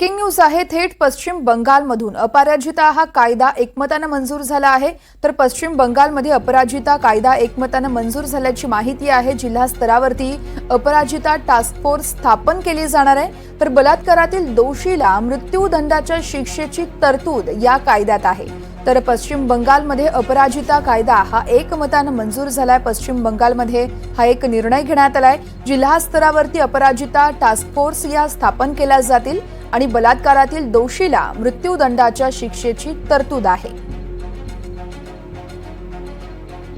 King news आहे थेट पश्चिम बंगालमधून. अपराजिता हा कायदा एकमतानं मंजूर झाला आहे. तर पश्चिम बंगालमध्ये अपराजिता कायदा एकमतानं मंजूर झाल्याची माहिती आहे. जिल्हा स्तरावरती अपराजिता टास्क फोर्स स्थापन केली जाणार आहे. तर बलात्कारातील दोषीला मृत्यूदंडाच्या शिक्षेची तरतूद या कायद्यात आहे. तर पश्चिम बंगालमध्ये अपराजिता कायदा हा एकमतानं मंजूर झालाय. पश्चिम बंगालमध्ये हा एक निर्णय घेण्यात आलाय. जिल्हा स्तरावरती अपराजिता टास्क फोर्स या स्थापन केल्या जातील आणि बलात्कारातील दोषीला मृत्यूदंडाच्या शिक्षेची तरतूद आहे.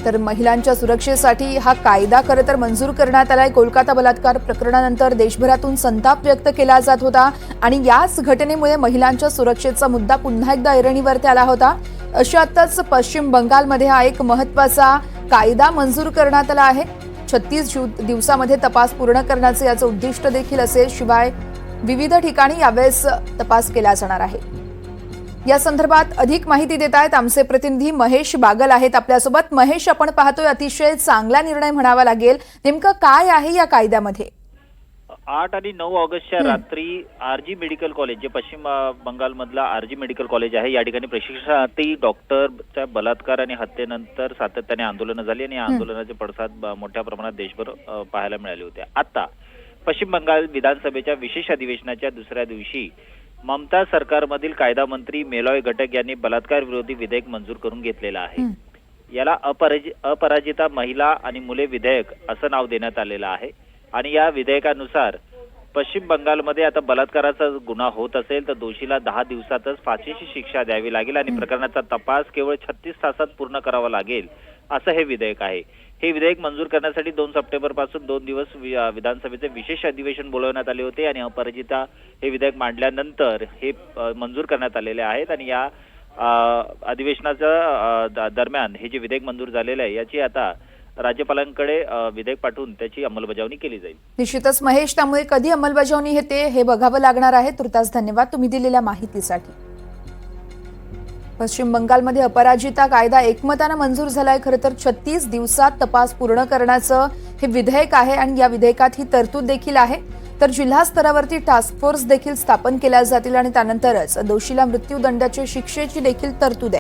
तर महिलांच्या सुरक्षेसाठी हा कायदा खरं तर मंजूर करण्यात आलाय. कोलकाता बलात्कार प्रकरणानंतर देशभरातून संताप व्यक्त केला जात होता आणि याच घटनेमुळे महिलांच्या सुरक्षेचा मुद्दा पुन्हा एकदा ऐरणीवरती आला होता. अशातच पश्चिम बंगालमध्ये हा एक महत्त्वाचा कायदा मंजूर करण्यात आला आहे. छत्तीस दिवसामध्ये तपास पूर्ण करण्याचे याचं उद्दिष्ट देखील असेल शिवाय विविध ठिकाणी यावेळेस तपास केला जाणार आहे. या संदर्भात अधिक माहिती देत आहेत आमचे प्रतिनिधी महेश बागल आहेत आपल्यासोबत. महेश आपण पाहतोय अतिशय चांगला निर्णय म्हणावा लागेल. नेमकं काय आहे या कायद्यामध्ये? आठ आणि नऊ ऑगस्टच्या रात्री आरजी मेडिकल कॉलेज जे पश्चिम बंगालमधला आरजी मेडिकल कॉलेज आहे या ठिकाणी प्रशिक्षणार्थी डॉक्टरच्या बलात्कार आणि हत्येनंतर सातत्याने आंदोलनं झाली आणि या आंदोलनाचे पडसाद मोठ्या प्रमाणात देशभर पाहायला मिळाले होते. आता पश्चिम बंगाल विधानसभेच्या विशेष अधिवेशनाच्या दुसऱ्या दिवशी ममता सरकारमधील कायदा मंत्री मेलॉय घटक यांनी बलात्कार विरोधी विधेयक मंजूर करून घेतलेलं आहे. याला अपराजि अपराजिता महिला आणि मुले विधेयक असं नाव देण्यात आलेलं आहे. आणि या विधेयकानुसार पश्चिम बंगालमध्ये आता बलात्काराचा गुन्हा होत असेल तर दोषीला दहा दिवसातच फाशीची शिक्षा द्यावी लागेल आणि प्रकरणाचा तपास केवळ छत्तीस तासात पूर्ण करावा लागेल असं हे विधेयक आहे. हे विधेयक मंजूर करण्यासाठी दोन सप्टेंबरपासून दोन दिवस विधानसभेचे विशेष अधिवेशन बोलवण्यात आले होते आणि अपराजिता हे विधेयक मांडल्यानंतर हे मंजूर करण्यात आलेले आहेत आणि या अधिवेशनाच्या दरम्यान हे जे विधेयक मंजूर झालेलं आहे याची आता राज्यपालांकडे विधेयक पाठवून त्याची अंमलबजावणी केली जाईल. निश्चितच महेश त्यामुळे कधी अंमलबजावणी होते हे बघावं लागणार आहे. तुर्तास धन्यवाद. तुम्ही दिलेल्या माहितीसाठी. पश्चिम बंगालमध्ये अपराजिता कायदा एकमतानं मंजूर झालाय. खरं तर छत्तीस दिवसात तपास पूर्ण करण्याचं हे विधेयक आहे आणि या विधेयकात ही तरतूद देखील आहे. तर जिल्हा स्तरावरती टास्क फोर्स देखील स्थापन केल्या जातील आणि त्यानंतरच दोषीला मृत्यूदंडाच्या शिक्षेची देखील तरतूद आहे.